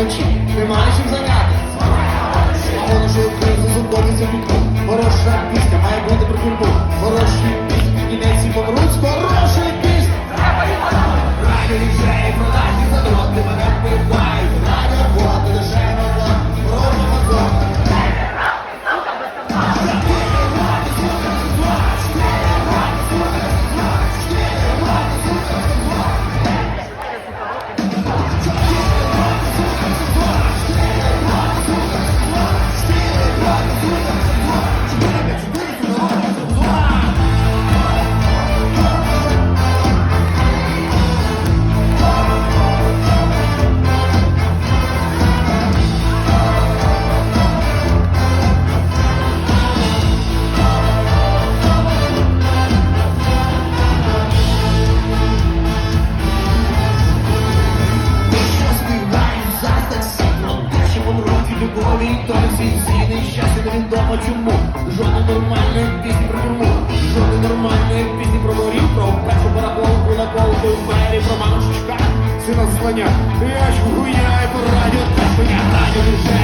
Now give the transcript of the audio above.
Curtir. Filmagens від любові, і то свій зійний щастя невідомо чому. Жодної нормальної пісні про тюрму, жодної нормальної пісні про ворів, про першу барахолку на колку в мері, про маму Сына сина И Я ж гуляю по радіо, та що я